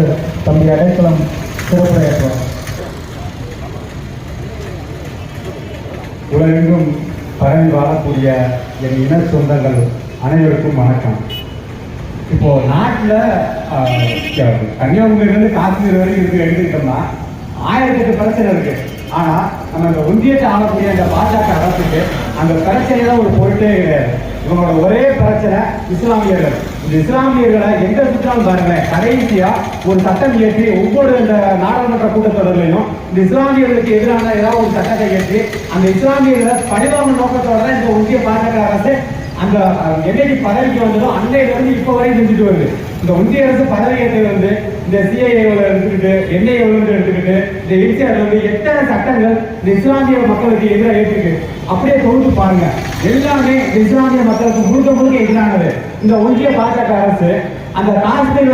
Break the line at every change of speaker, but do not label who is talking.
தலைவர் தம்பி அடைக்கலம் சிறப்புரையாற்றுவார்
உலகெங்கும் பரவி வாழக்கூடிய என் இன சொந்தங்கள் அனைவருக்கும் வணக்கம். இப்போ நாட்டில் கன்னியாகுமரியிலேருந்து காஷ்மீர் வரைக்கும் இருக்கு எடுத்துக்கிட்டோம்னா ஆயிரத்தி எட்டு பிரச்சனை இருக்கு. ஆனா நம்ம இந்த ஒன்றியத்தை ஆளக்கூடிய அந்த பாஜக அரசுக்கு அந்த பிரச்சனையெல்லாம் ஒரு பொருட்டே கிடையாது. இவங்களோட ஒரே பிரச்சனை இஸ்லாமியர்கள். இந்த இஸ்லாமியர்களை எங்க சுற்றாலும் பாருங்களேன் கடைசியா ஒரு சட்டம் இயற்றி ஒவ்வொரு இந்த நாடாளுமன்ற கூட்டத்தொடர்லையும் இந்த இஸ்லாமியர்களுக்கு எதிரான ஏதாவது ஒரு சட்டத்தை இயற்றி அந்த இஸ்லாமியர்களை பழிவாங்க நோக்கத்தோட தான் இந்த ஒன்றிய பாஜக அரசு அந்த என்னைக்கு பதவிக்கு வந்ததோ அன்னையில இருந்து இப்போ வரையும் செஞ்சுட்டு வருது. இந்த ஒன்றிய அரசு பதவி ஏற்றதுல இருந்து இந்த சிஐஏவில் இருந்துட்டு என்ஐஏ இருந்து இந்த இன்சிஆர் வந்து எத்தனை சட்டங்கள் இந்த இஸ்லாமிய மக்களுக்கு எதிராக இருக்கு? அப்படியே தொகுத்து பாருங்க. எல்லாமே இஸ்லாமிய மக்களுக்கு முழுக்க முழுக்க எதிரானது. இந்த ஒன்றிய பாஜக அரசு அந்த காஷ்மீர்